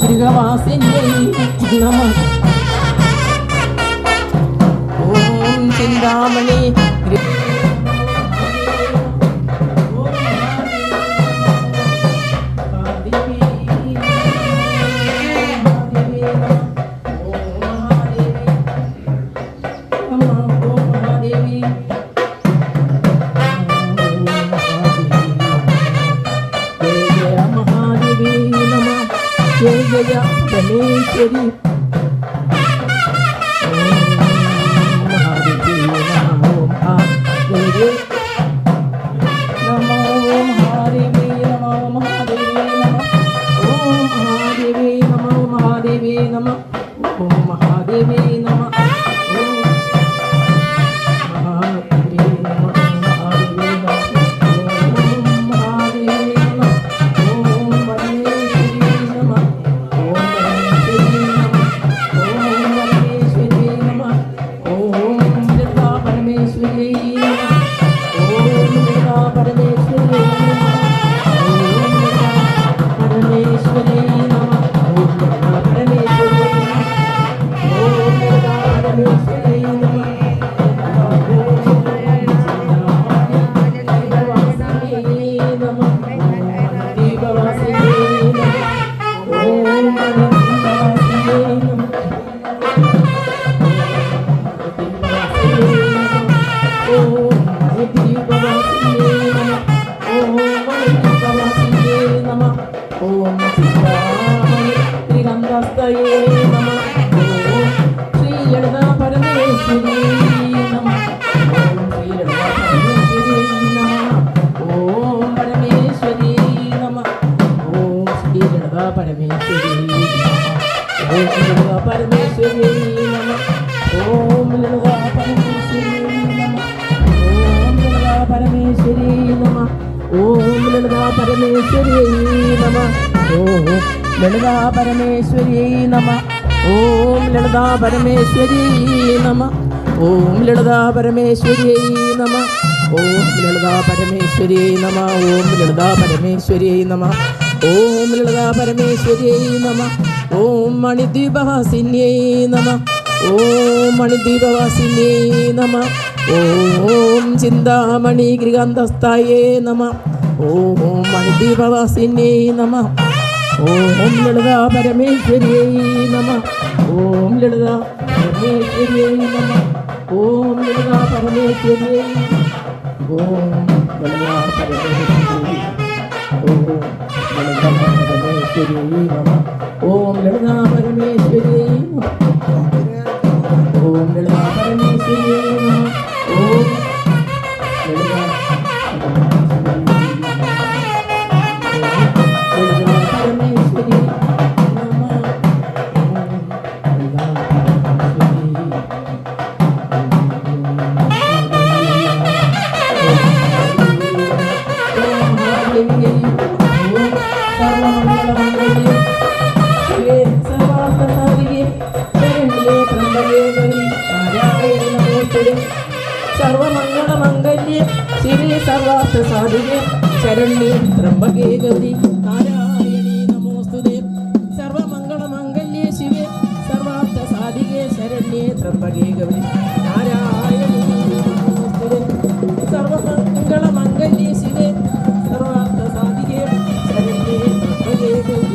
மிருகவாசினியை நம ஓம் Senthamani. Jaya Jaya Thaneswari Namah Om Mahadevi Namah ലളിത പരമേശ്വരി നമ ഓം ലളിതാ പരമേശ്വരി നമ. ഓം ലളിതാ പരമേശ്വരി നമ. ഓം ലളിത പരമേശ്വരി നമ. ഓം ലളിത പരമേശ്വരി നമ. ഓം ലളിതാ പരമേശ്വരി നമ ഓം മണിദ്വീപവാസിന്യൈ നമ ഓം മണിദ്വീപവാസിന്യൈ നമ ഓം ചിന്താമണി ഗൃഹന്തസ്ഥായേ നമ ഓം മണിദ്വീപവാസിന്യൈ നമ ഓം ലളിതാ പരമേശ്വരിയൈ നമ ഓം ലളിതാ പരമേശ്വരിയൈ നമ ഓം ലളിതാ പരമേശ്വരിയൈ ഓം ലളിത പരമേശ്വരി ഓം லலிதா பரமேஸ்வரி ஓம் லலிதா பரமேஸ்வரி. സർവമംഗളമംഗല്യ ശിവേ സർവാർത്ഥ സാധികെ ശരണ്യേ ത്രംബകേ ഗൗരി നാരായണീ നമോസ്തുതേ. സർവമംഗളമംഗല്യേ ശിവേ സർവാർത്ഥ സാധികേ ശരണ്യേ ത്രംബകേ ഗൗരി നാരായണീ നമോസ്തുതേ. സർവമംഗളമംഗല്യേ ശിവേ സർവാർത്ഥ സാധികേ ശരണ്യേ ത്രംബകേ ഗൗരി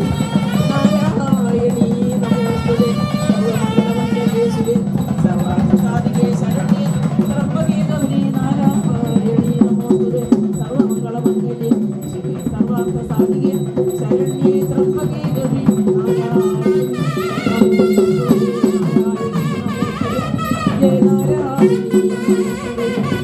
Música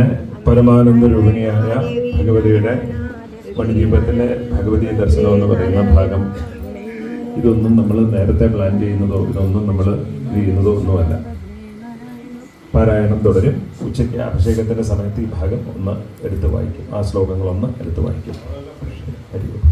അങ്ങനെ പരമാനന്ദ രൂപിണിയായ ഭഗവതിയുടെ മണിദീപത്തിലെ ഭഗവതി ദർശനം എന്ന് പറയുന്ന ഭാഗം. ഇതൊന്നും നമ്മൾ നേരത്തെ പ്ലാൻ ചെയ്യുന്നതോ ഇതൊന്നും നമ്മൾ ചെയ്യുന്നതോ ഒന്നുമല്ല. പാരായണം തുടരും. ഉച്ചയ്ക്ക് അഭിഷേകത്തിന്റെ സമയത്ത് ഈ ഭാഗം ഒന്ന് എടുത്ത് വായിക്കും. ആ ശ്ലോകങ്ങളൊന്ന് എടുത്ത് വായിക്കും. ഹരി.